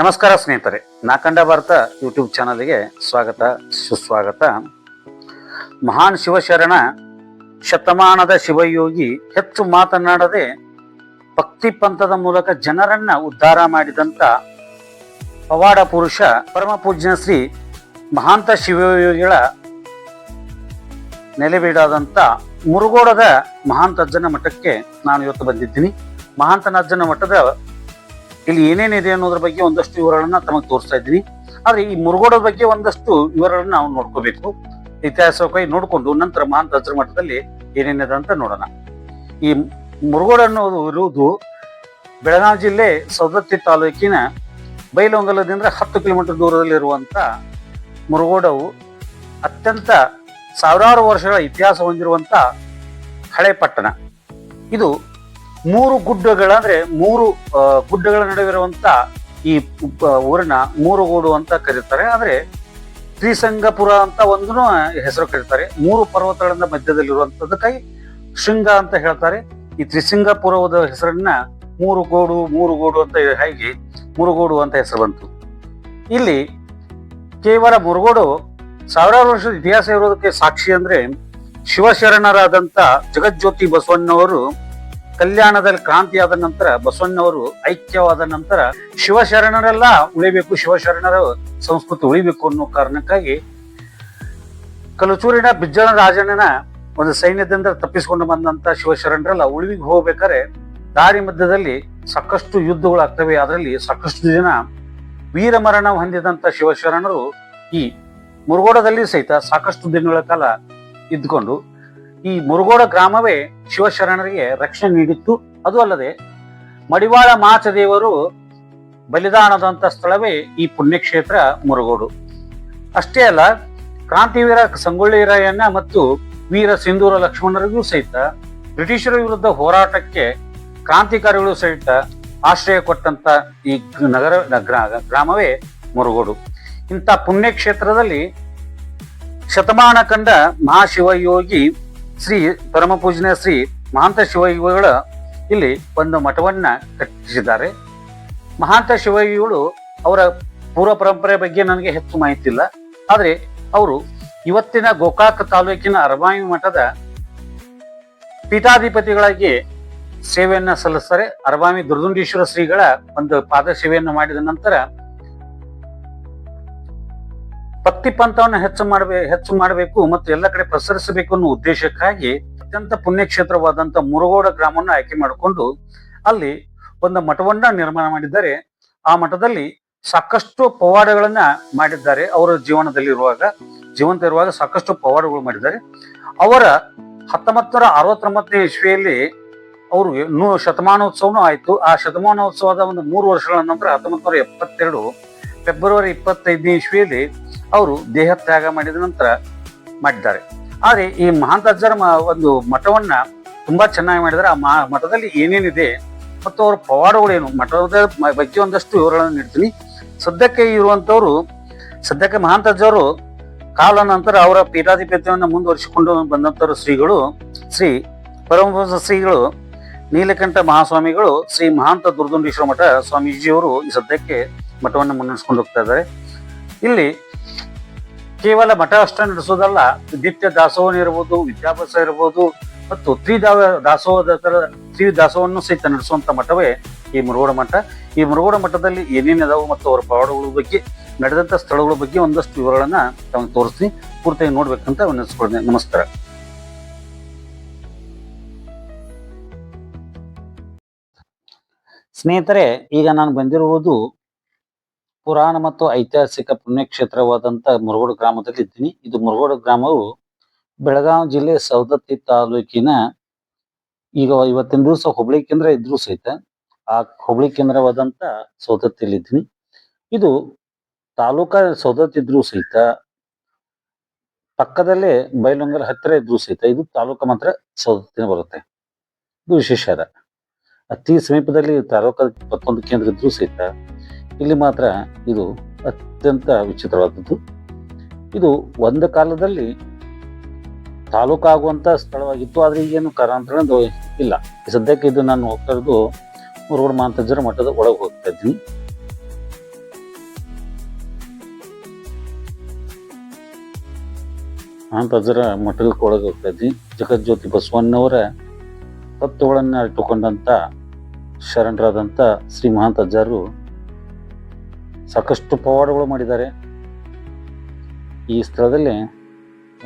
ನಮಸ್ಕಾರ ಸ್ನೇಹಿತರೆ, ನಾಕಂಡ ಭಾರತ ಯೂಟ್ಯೂಬ್ ಚಾನಲ್ಗೆ ಸ್ವಾಗತ, ಸುಸ್ವಾಗತ. ಮಹಾನ್ ಶಿವಶರಣ, ಶತಮಾನದ ಶಿವಯೋಗಿ, ಹೆಚ್ಚು ಮಾತನಾಡದೆ ಭಕ್ತಿ ಪಂಥದ ಮೂಲಕ ಜನರನ್ನ ಉದ್ಧಾರ ಮಾಡಿದಂತ ಪವಾಡ ಪುರುಷ, ಪರಮ ಪೂಜ್ಯ ಶ್ರೀ ಮಹಾಂತ ಶಿವಯೋಗಿಗಳ ನೆಲೆಬೀಡಾದಂತ ಮುರುಗೋಡದ ಮಹಾಂತ ಅಜ್ಜನ ಮಠಕ್ಕೆ ನಾನು ಇವತ್ತು ಬಂದಿದ್ದೀನಿ. ಮಹಾಂತನಜ್ಜನ ಮಠದ ಇಲ್ಲಿ ಏನೇನಿದೆ ಅನ್ನೋದ್ರ ಬಗ್ಗೆ ಒಂದಷ್ಟು ವಿವರಗಳನ್ನ ತಮಗೆ ತೋರಿಸ್ತಾ ಇದ್ದೀನಿ. ಆದ್ರೆ ಈ ಮುರುಗೋಡದ ಬಗ್ಗೆ ಒಂದಷ್ಟು ವಿವರಗಳನ್ನ ನಾವು ನೋಡ್ಕೋಬೇಕು. ಇತಿಹಾಸವಾಗಿ ನೋಡಿಕೊಂಡು ನಂತರ ಮಹಾಂತ ಅಜ್ರ ಮಠದಲ್ಲಿ ಏನೇನಿದೆ ಅಂತ ನೋಡೋಣ. ಈ ಮುರುಗೋಡ ಅನ್ನೋದು ಇರುವುದು ಬೆಳಗಾವಿ ಜಿಲ್ಲೆ ಸವದತ್ತಿ ತಾಲೂಕಿನ ಬೈಲೊಂಗಲದಿಂದ ಹತ್ತು ಕಿಲೋಮೀಟರ್ ದೂರದಲ್ಲಿರುವಂತ ಮುರುಗೋಡವು ಅತ್ಯಂತ ಸಾವಿರಾರು ವರ್ಷಗಳ ಇತಿಹಾಸ ಹೊಂದಿರುವಂತ ಹಳೆ ಪಟ್ಟಣ. ಇದು ಮೂರು ಗುಡ್ಡಗಳಂದ್ರೆ ಮೂರು ಗುಡ್ಡಗಳ ನಡುವಿರುವಂತ ಈ ಊರನ್ನ ಊರಿನ ಮೂರುಗೋಡು ಅಂತ ಕರೀತಾರೆ. ಆದ್ರೆ ತ್ರಿಸಂಗಪುರ ಅಂತ ಒಂದು ಹೆಸರು ಕರೀತಾರೆ. ಮೂರು ಪರ್ವತಗಳಿಂದ ಮಧ್ಯದಲ್ಲಿರುವಂತದಕ್ಕಾಗಿ ಶೃಂಗ ಅಂತ ಹೇಳ್ತಾರೆ. ಈ ತ್ರಿಸಿಂಗಪುರದ ಹೆಸರನ್ನ ಮೂರು ಗೋಡು ಮೂರು ಗೋಡು ಅಂತ ಹಾಗೆ ಮುರುಗೋಡು ಅಂತ ಹೆಸರು ಬಂತು. ಇಲ್ಲಿ ಕೇವಲ ಮುರುಗೋಡು ಸಾವಿರಾರು ವರ್ಷದ ಇತಿಹಾಸ ಇರೋದಕ್ಕೆ ಸಾಕ್ಷಿ ಅಂದ್ರೆ ಶಿವಶರಣರಾದಂತ ಜಗಜ್ಯೋತಿ ಬಸವಣ್ಣವರು ಕಲ್ಯಾಣದಲ್ಲಿ ಕ್ರಾಂತಿಯಾದ ನಂತರ ಬಸವಣ್ಣವರು ಐಕ್ಯವಾದ ನಂತರ ಶಿವಶರಣರೆಲ್ಲ ಉಳಿಬೇಕು, ಶಿವಶರಣರ ಸಂಸ್ಕೃತಿ ಉಳಿಬೇಕು ಅನ್ನೋ ಕಾರಣಕ್ಕಾಗಿ ಕಲಚೂರಿನ ಬಿಜ್ಜಳ ರಾಜಣ್ಣನ ಒಂದು ಸೈನ್ಯದಿಂದ ತಪ್ಪಿಸಿಕೊಂಡು ಬಂದಂತ ಶಿವಶರಣರೆಲ್ಲ ಉಳಿವಿಗೆ ಹೋಗ್ಬೇಕಾದ್ರೆ ದಾರಿ ಮಧ್ಯದಲ್ಲಿ ಸಾಕಷ್ಟು ಯುದ್ಧಗಳು ಆಗ್ತವೆ ಅದರಲ್ಲಿ ಸಾಕಷ್ಟು ಜನ ವೀರಮರಣ ಹೊಂದಿದಂತ ಶಿವಶರಣರು ಈ ಮುರುಗೋಡದಲ್ಲಿ ಸಹಿತ ಸಾಕಷ್ಟು ದಿನಗಳ ಕಾಲ ಇದ್ಕೊಂಡು ಈ ಮುರುಗೋಡ ಗ್ರಾಮವೇ ಶಿವಶರಣರಿಗೆ ರಕ್ಷಣೆ ನೀಡಿತ್ತು. ಅದು ಅಲ್ಲದೆ ಮಡಿವಾಳ ಮಾಚದೇವರು ಬಲಿದಾನದಂತ ಸ್ಥಳವೇ ಈ ಪುಣ್ಯಕ್ಷೇತ್ರ ಮುರುಗೋಡು. ಅಷ್ಟೇ ಅಲ್ಲ, ಕ್ರಾಂತಿವೀರ ಸಂಗೊಳ್ಳಿ ರಾಯಣ್ಣ ಮತ್ತು ವೀರ ಸಿಂಧೂರ ಲಕ್ಷ್ಮಣರಿಗೂ ಸಹಿತ ಬ್ರಿಟಿಷರ ವಿರುದ್ಧ ಹೋರಾಟಕ್ಕೆ ಕ್ರಾಂತಿಕಾರಿಗಳು ಸಹಿತ ಆಶ್ರಯ ಕೊಟ್ಟಂತ ಈ ನಗರ ಗ್ರಾ- ಗ್ರಾಮವೇ ಮುರುಗೋಡು. ಇಂಥ ಪುಣ್ಯಕ್ಷೇತ್ರದಲ್ಲಿ ಶತಮಾನ ಕಂಡ ಮಹಾಶಿವಯೋಗಿ ಶ್ರೀ ಪರಮ ಪೂಜನೀಯ ಶ್ರೀ ಮಹಾಂತ ಶಿವಯೋಗಿಗಳ ಇಲ್ಲಿ ಒಂದು ಮಠವನ್ನ ಕಟ್ಟಿಸಿದ್ದಾರೆ. ಮಹಾಂತ ಶಿವಯೋಗಿಗಳು ಅವರ ಪೂರ್ವ ಪರಂಪರೆ ಬಗ್ಗೆ ನನಗೆ ಹೆಚ್ಚು ಮಾಹಿತಿ ಇಲ್ಲ. ಆದರೆ ಅವರು ಇವತ್ತಿನ ಗೋಕಾಕ ತಾಲೂಕಿನ ಅರಬಾವಿ ಮಠದ ಪೀಠಾಧಿಪತಿಗಳಾಗಿ ಸೇವೆಯನ್ನ ಸಲ್ಲಿಸ್ತಾರೆ. ಅರಬಾಮಿ ದುರ್ದುಂಡೇಶ್ವರ ಶ್ರೀಗಳ ಒಂದು ಪಾದ ಸೇವೆಯನ್ನು ಮಾಡಿದ ನಂತರ ಭಕ್ತಿ ಪಂಥವನ್ನು ಹೆಚ್ಚು ಮಾಡಬೇ, ಹೆಚ್ಚು ಮಾಡಬೇಕು ಮತ್ತು ಎಲ್ಲ ಕಡೆ ಪ್ರಸರಿಸಬೇಕು ಅನ್ನೋ ಉದ್ದೇಶಕ್ಕಾಗಿ ಅತ್ಯಂತ ಪುಣ್ಯಕ್ಷೇತ್ರವಾದಂತ ಮುರುಗೋಡ ಗ್ರಾಮವನ್ನು ಆಯ್ಕೆ ಮಾಡಿಕೊಂಡು ಅಲ್ಲಿ ಒಂದು ಮಠವನ್ನ ನಿರ್ಮಾಣ ಮಾಡಿದ್ದಾರೆ. ಆ ಮಠದಲ್ಲಿ ಸಾಕಷ್ಟು ಪವಾಡಗಳನ್ನ ಮಾಡಿದ್ದಾರೆ. ಅವರ ಜೀವನದಲ್ಲಿರುವಾಗ, ಜೀವಂತ ಇರುವಾಗ ಸಾಕಷ್ಟು ಪವಾಡಗಳು ಮಾಡಿದ್ದಾರೆ. ಅವರ ಹತ್ತೊಂಬತ್ತು ಅರವತ್ತೊಂಬತ್ತನೇ ಇಸ್ವಿಯಲ್ಲಿ ಅವರು ನೂ ಶತಮಾನೋತ್ಸವನೂ ಆಯ್ತು. ಆ ಶತಮಾನೋತ್ಸವದ ಒಂದು ಮೂರು ವರ್ಷಗಳ ನಂತರ ಹತ್ತೊಂಬತ್ತು ನೂರ ಎಪ್ಪತ್ತೆರಡು ಫೆಬ್ರವರಿ ಇಪ್ಪತ್ತೈದನೇ ಇಸ್ವಿಯಲ್ಲಿ ಅವರು ದೇಹ ತ್ಯಾಗ ಮಾಡಿದ ನಂತರ ಮಾಡಿದ್ದಾರೆ. ಆದರೆ ಈ ಮಹಾಂತಜ್ಜರ ಮ- ಒಂದು ಮಠವನ್ನು ತುಂಬ ಚೆನ್ನಾಗಿ ಮಾಡಿದ್ದಾರೆ. ಆ ಮಠದಲ್ಲಿ ಏನೇನಿದೆ ಮತ್ತು ಅವರ ಪವಾಡಗಳೇನು? ಮಠದ ಬಗ್ಗೆ ಒಂದಷ್ಟು ವಿವರಗಳನ್ನು ನೀಡ್ತೀನಿ. ಸದ್ಯಕ್ಕೆ ಇರುವಂತವರು ಸದ್ಯಕ್ಕೆ ಮಹಾಂತಜ್ಜರು ಕಾಲ ನಂತರ ಅವರ ಪೀಠಾಧಿಪತ್ಯವನ್ನು ಮುಂದುವರಿಸಿಕೊಂಡು ಬಂದಂಥವ್ರು ಶ್ರೀಗಳು, ಶ್ರೀ ಪರಮಹಂಸ ಶ್ರೀಗಳು, ನೀಲಕಂಠ ಮಹಾಸ್ವಾಮಿಗಳು, ಶ್ರೀ ಮಹಾಂತ ದುರ್ದುಂಡೇಶ್ವರ ಮಠ ಸ್ವಾಮೀಜಿಯವರು ಈ ಸದ್ಯಕ್ಕೆ ಮಠವನ್ನು ಮುನ್ನಡೆಸ್ಕೊಂಡು ಹೋಗ್ತಾ ಇದ್ದಾರೆ. ಇಲ್ಲಿ ಕೇವಲ ಮಠ ಅಷ್ಟೇ ನಡೆಸೋದಲ್ಲ ನಿತ್ಯ ದಾಸೋಹನ ಇರ್ಬೋದು, ವಿದ್ಯಾಭ್ಯಾಸ ಇರ್ಬೋದು, ಮತ್ತು ತ್ರಿದಾವ ದಾಸೋಹದ ತರ ತ್ರಿ ಸಹಿತ ನಡೆಸುವಂತ ಮಠವೇ ಈ ಮುರುಗೋಡ ಮಠ. ಈ ಮುರುಗೋಡ ಮಠದಲ್ಲಿ ಏನೇನಿದಾವು ಮತ್ತು ಅವರ ಪವಾಡಗಳ ಬಗ್ಗೆ, ನಡೆದಂತ ಸ್ಥಳಗಳ ಬಗ್ಗೆ ಒಂದಷ್ಟು ವಿವರಗಳನ್ನ ತಮಗೆ ತೋರಿಸಿ ಪೂರ್ತಿ ನೋಡ್ಬೇಕಂತ ಅನ್ನಿಸ್ಕೊಳ್ತೀನಿ ನಮಸ್ಕಾರ. ಸ್ನೇಹಿತರೆ, ಈಗ ನಾನು ಬಂದಿರುವುದು ಪುರಾಣ ಮತ್ತು ಐತಿಹಾಸಿಕ ಪುಣ್ಯಕ್ಷೇತ್ರವಾದಂತಹ ಮುರುಗೋಡು ಗ್ರಾಮದಲ್ಲಿ ಇದ್ದೀನಿ ಇದು ಮುರುಗೋಡು ಗ್ರಾಮವು ಬೆಳಗಾವಿ ಜಿಲ್ಲೆ ಸವದತ್ತಿ ತಾಲೂಕಿನ ಈಗ ಇವತ್ತಿನ ದಿವಸ ಹುಬ್ಳಿ ಕೇಂದ್ರ ಇದ್ರೂ ಸಹಿತ ಆ ಹುಬ್ಳಿ ಕೇಂದ್ರವಾದಂತ ಸವದತ್ತಿಯಲ್ಲಿ ಇದ್ದೀನಿ ಇದು ತಾಲೂಕಾ ಸವದತ್ತಿ ಇದ್ರೂ ಸಹಿತ ಪಕ್ಕದಲ್ಲೇ ಬೈಲೊಂಗಲ್ ಹತ್ತಿರ ಇದ್ರೂ ಸಹಿತ ಇದು ತಾಲೂಕು ಮಾತ್ರ ಸವದತ್ತಿನ ಬರುತ್ತೆ. ಇದು ವಿಶೇಷ ಅತಿ ಸಮೀಪದಲ್ಲಿ ತಾಲೂಕಾ ಇಪ್ಪತ್ತೊಂದು ಕೇಂದ್ರ ಇದ್ರೂ ಸಹಿತ ಇಲ್ಲಿ ಮಾತ್ರ ಇದು ಅತ್ಯಂತ ವಿಚಿತ್ರವಾದದ್ದು. ಇದು ಒಂದು ಕಾಲದಲ್ಲಿ ತಾಲೂಕು ಸ್ಥಳವಾಗಿತ್ತು, ಆದರೆ ಈಗೇನು ಕಾರಣಾಂತರದ್ದು ಇಲ್ಲ. ಸದ್ಯಕ್ಕೆ ಇದು ನಾನು ಹೋಗ್ತಾ ಇರೋದು ಮುರುಗೋಡು ಮಾಂತಜ್ಜರ ಮಠದ ಒಳಗೆ ಹೋಗ್ತಾ ಇದ್ದೀನಿ. ಮಾಂತಜ್ಜರ ಮಠದ ಒಳಗೆ ಹೋಗ್ತಾ ಇದ್ದೀನಿ. ಜಗಜ್ಯೋತಿ ಬಸವಣ್ಣವರ ತತ್ವಗಳನ್ನು ಅರಿತುಕೊಂಡಂಥ ಶರಣರಾದಂಥ ಶ್ರೀ ಮಹಾಂತಜ್ಜರು ಸಾಕಷ್ಟು ಪವಾಡಗಳು ಮಾಡಿದ್ದಾರೆ. ಈ ಸ್ಥಳದಲ್ಲಿ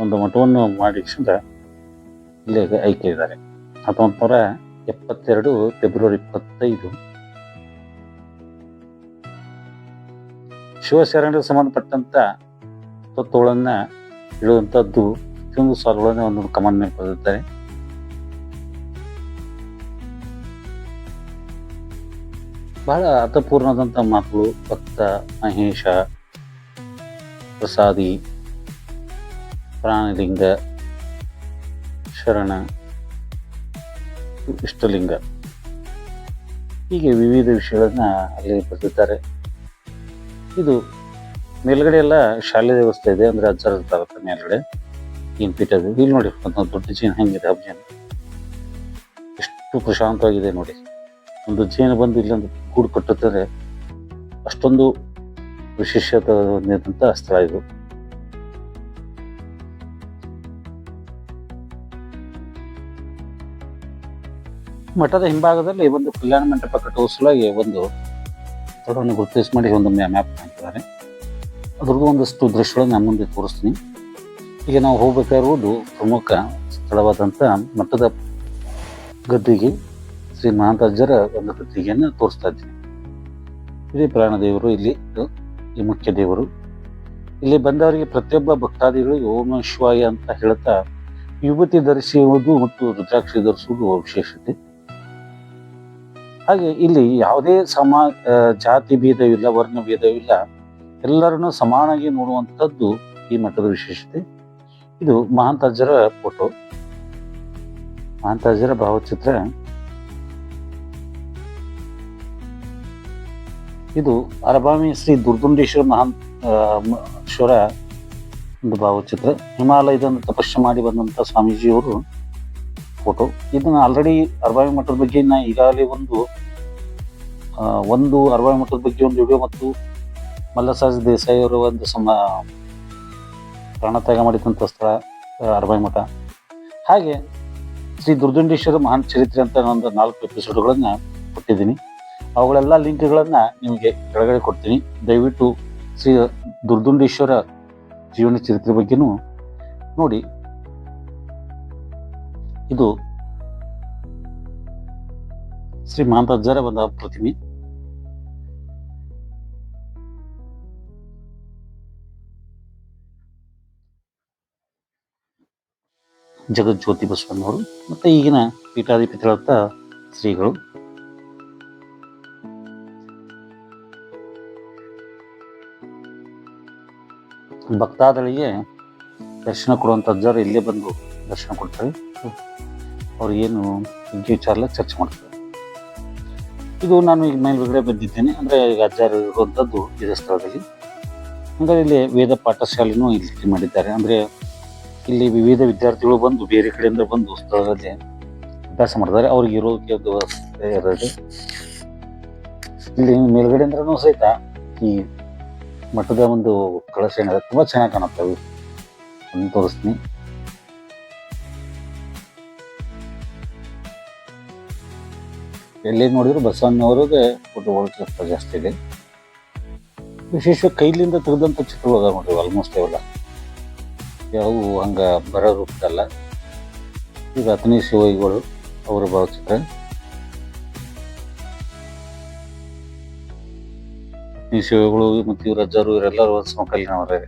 ಒಂದು ಮಠವನ್ನು ಮಾಡಿಸಿದ ಇಲ್ಲಿ ಆಯ್ಕೆ ಇದ್ದಾರೆ. ಹತ್ತೊಂಬತ್ತು ನೂರ ಎಪ್ಪತ್ತೆರಡು ಫೆಬ್ರವರಿ ಇಪ್ಪತ್ತೈದು. ಶಿವಶರಣರಿಗೆ ಸಂಬಂಧಪಟ್ಟಂತ ತತ್ವಗಳನ್ನ ಇಡುವಂಥದ್ದು ಪ್ರತಿಯೊಂದು ಸಾಲುಗಳನ್ನ ಒಂದೊಂದು ಕಮಾಂಡ್ ಮೇಲೆ ಬಹಳ ಅರ್ಥಪೂರ್ಣವಾದಂಥ ಮಾತುಗಳು ಭಕ್ತ, ಮಹೇಶ, ಪ್ರಸಾದಿ, ಪ್ರಾಣಲಿಂಗ, ಶರಣ, ಇಷ್ಟಲಿಂಗ. ಹೀಗೆ ವಿವಿಧ ವಿಷಯಗಳನ್ನ ಅಲ್ಲಿ ಬರೆದಿದ್ದಾರೆ. ಇದು ಮೇಲ್ಗಡೆ ಎಲ್ಲ ಶಾಲೆ ವ್ಯವಸ್ಥೆ ಇದೆ, ಅಂದ್ರೆ ಅಜ್ಜರ ಮೇಲ್ಗಡೆ. ಏನು ಪೀಠ ಇಲ್ಲಿ ನೋಡಿ ದೊಡ್ಡ ಜೀನ್ ಹೆಂಗಿದೆ ಹಬ್ಬ ಜೇನು ಎಷ್ಟು ಪ್ರಶಾಂತವಾಗಿದೆ ನೋಡಿ. ಒಂದು ಜೇನು ಬಂದು ಇಲ್ಲೊಂದು ಗೂಡು ಕಟ್ಟುತ್ತಾರೆ ಅಷ್ಟೊಂದು ವಿಶೇಷತೆ ಹೊಂದಿದಂಥ ಸ್ಥಳ ಇದು. ಮಠದ ಹಿಂಭಾಗದಲ್ಲಿ ಒಂದು ಕಲ್ಯಾಣ ಮಂಟಪ ಕಟ್ಟುವ ಸಲುವಾಗಿ ಒಂದು ಸ್ಥಳವನ್ನು ಗುರುತಿಸಿ ಮಾಡಿ ಒಂದು ಮ್ಯಾಪ್ ಮಾಡ್ತಾರೆ ಅದ್ರದ್ದು ಒಂದಷ್ಟು ದೃಶ್ಯಗಳನ್ನು ನಾನು ಮುಂದೆ ತೋರಿಸ್ತೀನಿ. ಈಗ ನಾವು ಹೋಗ್ಬೇಕಾಗಿರುವುದು ಪ್ರಮುಖ ಸ್ಥಳವಾದಂಥ ಮಠದ ಗದ್ದಿಗೆ. ಶ್ರೀ ಮಹಾಂತಜ್ಜರ ಒಂದು ಗದ್ದಿಗೆಯನ್ನು ತೋರಿಸ್ತಾ ಇದ್ದೀನಿ. ಇದೇ ಪ್ರಾಣ ದೇವರು ಇಲ್ಲಿ ಈ ಮುಖ್ಯ ದೇವರು. ಇಲ್ಲಿ ಬಂದವರಿಗೆ ಪ್ರತಿಯೊಬ್ಬ ಭಕ್ತಾದಿಗಳಿಗೆ ಓಂ ಶಿವಾಯ ಅಂತ ಹೇಳ್ತಾ ಯುವತಿ ಧರಿಸುವುದು ಮತ್ತು ರುದ್ರಾಕ್ಷಿ ಧರಿಸುವುದು ವಿಶೇಷತೆ. ಹಾಗೆ ಇಲ್ಲಿ ಯಾವುದೇ ಸಮ ಜಾತಿ ಭೇದವಿಲ್ಲ, ವರ್ಣ ಭೇದವಿಲ್ಲ, ಎಲ್ಲರನ್ನೂ ಸಮಾನಾಗಿ ನೋಡುವಂಥದ್ದು ಈ ಮಠದ ವಿಶೇಷತೆ. ಇದು ಮಹಾಂತಜ್ಜರ ಫೋಟೋ ಮಹಾಂತಜ್ಜರ ಭಾವಚಿತ್ರ. ಇದು ಅರಬಾಮಿ ಶ್ರೀ ದುರ್ದುಂಡೇಶ್ವರ ಮಹಾನ್ ಶ್ವರ ಒಂದು ಭಾವಚಿತ್ರ. ಹಿಮಾಲಯದಿಂದ ತಪಸ್ಸು ಮಾಡಿ ಬಂದಂಥ ಸ್ವಾಮೀಜಿಯವರು ಫೋಟೋ. ಇದನ್ನ ಆಲ್ರೆಡಿ ಅರಬಾವಿ ಮಠದ ಬಗ್ಗೆ ನಾ ಈಗಾಗಲೇ ಒಂದು ಒಂದು ಅರಬಾವಿ ಮಠದ ಬಗ್ಗೆ ಒಂದು ವಿಡಿಯೋ ಮತ್ತು ಮಲ್ಲಸಾಜ್ ದೇಸಾಯಿ ಅವರ ಒಂದು ಸಮ, ಪ್ರಾಣತ್ಯಾಗ ಮಾಡಿದಂಥ ಸ್ಥಳ ಅರಬಾಯಿ ಮಠ. ಹಾಗೆ ಶ್ರೀ ದುರ್ದುಂಡೇಶ್ವರ ಮಹಾನ್ ಚರಿತ್ರೆ ಅಂತ ಒಂದು ನಾಲ್ಕು ಎಪಿಸೋಡ್ಗಳನ್ನ ಕೊಟ್ಟಿದ್ದೀನಿ. ಅವುಗಳೆಲ್ಲ ಲಿಂಕ್ಗಳನ್ನ ನಿಮಗೆ ಕೆಳಗಡೆ ಕೊಡ್ತೀನಿ. ದಯವಿಟ್ಟು ಶ್ರೀ ದುರ್ದುಂಡೇಶ್ವರ ಜೀವನ ಚರಿತ್ರೆ ಬಗ್ಗೆನೂ ನೋಡಿ. ಇದು ಶ್ರೀ ಮಹಾಂತಜ್ಜರ ಒಂದು ಪ್ರತಿಮೆ. ಜಗಜ್ಯೋತಿ ಬಸವಣ್ಣವರು ಮತ್ತು ಈಗಿನ ಪೀಠಾಧಿಪತಿಗಳಂತ ಶ್ರೀಗಳು ಭಕ್ತಾದಳಿಗೆ ದರ್ಶನ ಕೊಡುವಂಥ ಅಜ್ಜರು ಇಲ್ಲೇ ಬಂದು ದರ್ಶನ ಕೊಡ್ತಾರೆ. ಅವ್ರು ಏನು ಬಗ್ಗೆ ವಿಚಾರ ಚರ್ಚೆ ಮಾಡ್ತಾರೆ. ಇದು ನಾನು ಈಗ ಮೇಲ್ಗಡೆ ಬಂದಿದ್ದೇನೆ. ಅಂದರೆ ಈಗ ಅಜ್ಜರು ಇರುವಂಥದ್ದು ಇದೇ ಸ್ಥಳದಲ್ಲಿ. ಅಂದರೆ ಇಲ್ಲಿ ವೇದ ಪಾಠಶಾಲೆನೂ ಇಲ್ಲಿ ಮಾಡಿದ್ದಾರೆ. ಅಂದರೆ ಇಲ್ಲಿ ವಿವಿಧ ವಿದ್ಯಾರ್ಥಿಗಳು ಬಂದು ಬೇರೆ ಕಡೆಯಿಂದ ಬಂದು ಸ್ಥಳದಲ್ಲಿ ಅಭ್ಯಾಸ ಮಾಡ್ತಾರೆ. ಅವ್ರಿಗೆ ವ್ಯವಸ್ಥೆ ಇರೋದು. ಇಲ್ಲಿ ಮೇಲ್ಗಡೆ ಅಂದ್ರೂ ಸಹಿತ ಈ ಮಠದ ಒಂದು ಕಳಶ ಏನಿದೆ, ತುಂಬ ಚೆನ್ನಾಗಿ ಕಾಣುತ್ತೆ ಅದನ್ನು ತೋರಿಸ್ತೀನಿ. ಎಲ್ಲಿ ನೋಡಿದ್ರು ಬಸವಣ್ಣವ್ರಿಗೆ ಫೋಟೋ ಸ್ವಲ್ಪ ಜಾಸ್ತಿ ಇದೆ ವಿಶೇಷ ಕೈಲಿಂದ ತೆಗೆದಂಥ ಚಿತ್ರಗಳು ನೋಡ್ರಿ ಆಲ್ಮೋಸ್ಟ್ ಅವೆಲ್ಲ ಯಾವುವು ಹಂಗ ಬರೋ ರೂಪದಲ್ಲ ಈಗ ಅತನಿ ಅವರು ಅವರ ಭಾವಚಿತ್ರ. ಈ ಶಿವಗಳು ಮತ್ತು ಇವ್ರ ಅಜ್ಜರು, ಇವರೆಲ್ಲರೂ ಒಂದು ಸಮಕಾಲೀನವರೇ.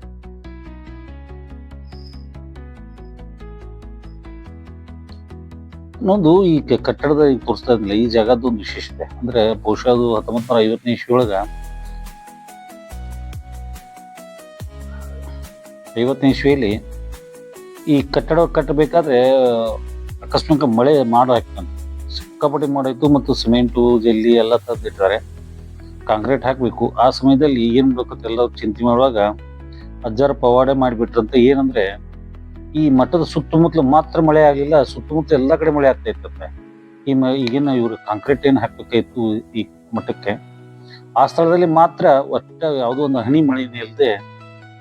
ಇನ್ನೊಂದು, ಈ ಕಟ್ಟಡದ ಈ ತೋರಿಸ್ತಾ ಇದ್ದಿಲ್ಲ ಈ ಜಾಗದ ಒಂದು ವಿಶೇಷತೆ. ಅಂದ್ರೆ ಬಹುಶಃ ಅದು ಹತ್ತೊಂಬತ್ತು ನೂರ ಐವತ್ತನೇ ಇಸ್ವಿಯೊಳಗ ಐವತ್ತನೇ ಇಸ್ವಿಯಲ್ಲಿ ಈ ಕಟ್ಟಡ ಕಟ್ಟಬೇಕಾದ್ರೆ, ಅಕಸ್ಮಾತ್ ಮಳೆ ಮಾಡೋ ಹಾಕ್ತಾನೆ. ಸಿಕ್ಕಾಪಟ್ಟಿ ಮಾಡಾಯ್ತು ಮತ್ತು ಸಿಮೆಂಟು, ಜಲ್ಲಿ ಎಲ್ಲ ತಂದಿಟ್ಟಾರೆ ಕಾಂಕ್ರೀಟ್ ಹಾಕಬೇಕು, ಆ ಸಮಯದಲ್ಲಿ ಏನು ಬೇಕಂತ ಎಲ್ಲ ಚಿಂತೆ ಮಾಡುವಾಗ ಅಜ್ಜಾರ ಪವಾಡೆ ಮಾಡಿಬಿಟ್ರಂತ. ಏನಂದ್ರೆ ಈ ಮಠದ ಸುತ್ತಮುತ್ತಲು ಮಾತ್ರ ಮಳೆ ಆಗಲಿಲ್ಲ ಸುತ್ತಮುತ್ತ ಎಲ್ಲ ಕಡೆ ಮಳೆ ಆಗ್ತಾ ಇತ್ತಂತೆ. ಈ ಮ, ಈಗಿನ ಇವರು ಕಾಂಕ್ರೀಟ್ ಏನು ಹಾಕ್ಬೇಕಾಯ್ತು ಈ ಮಠಕ್ಕೆ? ಆ ಸ್ಥಳದಲ್ಲಿ ಮಾತ್ರ ಒಟ್ಟ ಯಾವುದೋ ಒಂದು ಹನಿ ಮಳೆ ಇಲ್ಲದೆ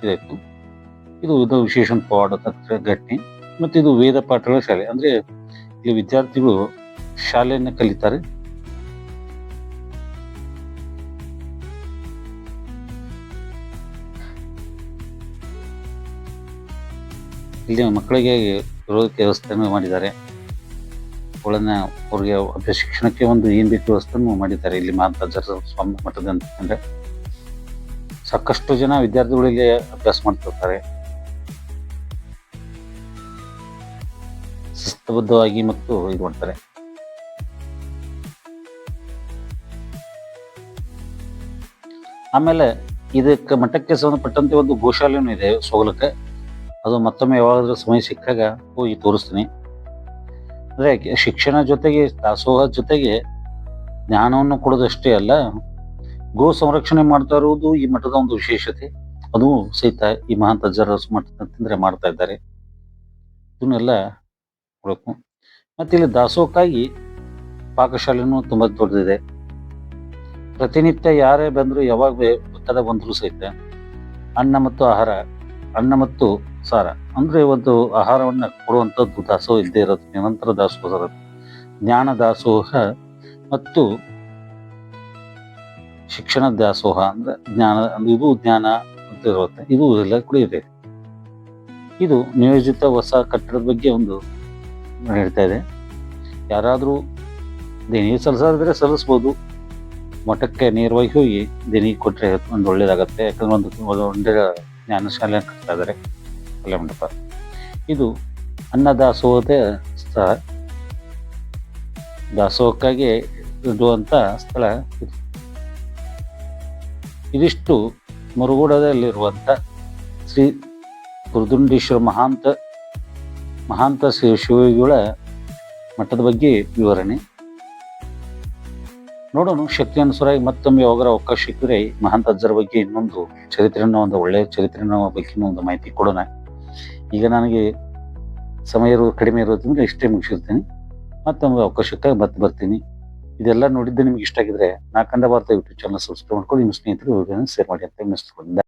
ಇದಾಯ್ತು. ಇದು ಇದು ವಿಶೇಷ ಪವಾಡ ಘಟನೆ. ಮತ್ತು ಇದು ವೇದ ಪಾಠಗಳ ಶಾಲೆ. ಅಂದ್ರೆ ಇಲ್ಲಿ ವಿದ್ಯಾರ್ಥಿಗಳು ಶಾಲೆಯನ್ನು ಕಲಿತಾರೆ. ಇಲ್ಲಿ ಮಕ್ಕಳಿಗೆ ಇರೋದಕ್ಕೆ ವ್ಯವಸ್ಥೆಯನ್ನು ಮಾಡಿದ್ದಾರೆ. ಅವಳನ್ನ ಅವ್ರಿಗೆ ಶಿಕ್ಷಣಕ್ಕೆ ಒಂದು ಏನು ಬೇಕು ವ್ಯವಸ್ಥೆಯನ್ನು ಮಾಡಿದ್ದಾರೆ. ಇಲ್ಲಿ ಮಾತಾಜರ ಸ್ವಾಮಿ ಮಠದ ಅಂತಂದರೆ ಸಾಕಷ್ಟು ಜನ ವಿದ್ಯಾರ್ಥಿಗಳಿಗೆ ಅಭ್ಯಾಸ ಮಾಡ್ತಿರ್ತಾರೆ ಶಿಸ್ತಬದ್ಧವಾಗಿ ಮತ್ತು ಇದು ಮಾಡ್ತಾರೆ. ಆಮೇಲೆ ಇದಕ್ಕೆ ಮಠಕ್ಕೆ ಸಂಬಂಧಪಟ್ಟಂತೆ ಒಂದು ಗೋಶಾಲೆನೂ ಇದೆ ಸೋಗಲಕ್ಕೆ. ಅದು ಮತ್ತೊಮ್ಮೆ ಯಾವಾಗಾದ್ರೂ ಸಮಯ ಸಿಕ್ಕಾಗ ಹೋಗಿ ತೋರಿಸ್ತೀನಿ. ಅಂದರೆ ಶಿಕ್ಷಣ ಜೊತೆಗೆ, ದಾಸೋಹ ಜೊತೆಗೆ ಜ್ಞಾನವನ್ನು ಕೊಡೋದಷ್ಟೇ ಅಲ್ಲ, ಗೋ ಸಂರಕ್ಷಣೆ ಮಾಡ್ತಾ ಇರುವುದು ಈ ಮಠದ ಒಂದು ವಿಶೇಷತೆ. ಅದು ಸಹಿತ ಈ ಮಹಾಂತ ತಜ್ಜರ ಮಠ ಅಂತಂದ್ರೆ ಮಾಡ್ತಾ ಇದ್ದಾರೆ. ಇದನ್ನೆಲ್ಲ ಕೊಡಬೇಕು ಮತ್ತೆ ಇಲ್ಲಿ ದಾಸೋಹಕ್ಕಾಗಿ ಪಾಕಶಾಲೆನೂ ತುಂಬ ದೊಡ್ಡದಿದೆ. ಪ್ರತಿನಿತ್ಯ ಯಾರೇ ಬಂದ್ರು ಯಾವಾಗ ಒತ್ತಡ ಬಂದ್ರು ಸಹಿತ ಅನ್ನ ಮತ್ತು ಆಹಾರ, ಅನ್ನ ಮತ್ತು ಸಾರ ಅಂದ್ರೆ ಒಂದು ಆಹಾರವನ್ನ ಕೊಡುವಂಥದ್ದು ದಾಸೋಹ ಇದ್ದೇ ಇರೋದು, ನಿರಂತರ ದಾಸೋಹ ಜ್ಞಾನ ದಾಸೋಹ ಮತ್ತು ಶಿಕ್ಷಣ ದಾಸೋಹ ಅಂದ್ರೆ ಜ್ಞಾನ ಇದು ಜ್ಞಾನ ಅಂತ ಇರುತ್ತೆ, ಇದು ಎಲ್ಲ ಕೂಡ ಇದೆ. ನಿಯೋಜಿತ ಹೊಸ ಕಟ್ಟಡದ ಬಗ್ಗೆ ಒಂದು ಹೇಳ್ತಾ ಇದೆ. ಯಾರಾದರೂ ದೇಣಿಗೆ ಸಲ್ಲಿಸೋದಿದ್ರೆ ಸಲ್ಲಿಸ್ಬೋದು. ಮಠಕ್ಕೆ ನೇರವಾಗಿ ಹೋಗಿ ದೇಣಿಗೆ ಕೊಟ್ಟರೆ ಒಂದು ಒಳ್ಳೇದಾಗತ್ತೆ, ಯಾಕಂದ್ರೆ ಒಂದು ಒಂದು ಒಳ್ಳೆ ಜ್ಞಾನ ಶಾಲೆ ಕಟ್ತಾ ಇದ್ದಾರೆ ಕಲ್ಯಾಣ ಮಂಟಪ ಇದು ಅನ್ನದಾಸೋಹದ ಸ್ಥಳ. ದಾಸೋಹಕ್ಕಾಗಿ ಇಡುವಂತ ಸ್ಥಳ ಇದು. ಇದಿಷ್ಟು ಮುರುಗೂಡದಲ್ಲಿರುವಂಥ ಶ್ರೀ ಗುರುದುಂಡೇಶ್ವರ ಮಹಾಂತ ಮಹಾಂತ ಶ್ರೀ ಶಿವಗಳ ಮಠದ ಬಗ್ಗೆ ವಿವರಣೆ. ನೋಡೋಣ, ಶಕ್ತಿ ಅನುಸಾರವಾಗಿ ಮತ್ತೊಮ್ಮೆ ಯಾವಾಗರ ಅವಕಾಶ ಸಿಕ್ಕಿದ್ರೆ ಮಹಾಂತ ಅಜ್ಜರ ಬಗ್ಗೆ ಇನ್ನೊಂದು ಚರಿತ್ರೆಯನ್ನು, ಒಂದು ಒಳ್ಳೆಯ ಚರಿತ್ರೆಯನ್ನು ಬಗ್ಗೆ ಒಂದು ಮಾಹಿತಿ ಕೊಡೋಣ. ಈಗ ನನಗೆ ಸಮಯ ಇರೋದು ಕಡಿಮೆ ಇರೋದ್ರಿಂದ ಇಷ್ಟೇ ಮುಗಿಸಿರ್ತೀನಿ. ಮತ್ತೊಮ್ಮೆ ಅವಕಾಶಕ್ಕಾಗಿ ಮತ್ತೆ ಬರ್ತೀನಿ. ಇದೆಲ್ಲ ನೋಡಿದ್ದು ನಿಮ್ಗೆ ಇಷ್ಟ ಆಗಿದ್ರೆ ನಾ ಕಂಡ ವಾರ್ತಾ ಯೂಟ್ಯೂಬ್ ಚಾನಲ್ ಸಬ್ಸ್ಕ್ರೈಬ್ ಮಾಡ್ಕೊಂಡು ನಿಮ್ಮ ಸ್ನೇಹಿತರು ಶೇರ್ ಮಾಡಿ ಅಂತ ಮಿಸ್ಕೊಂಡು